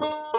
এই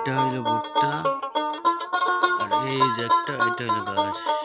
এটা হইল ভুট্টা আর এই যে একটা এটা হইল ঘাস।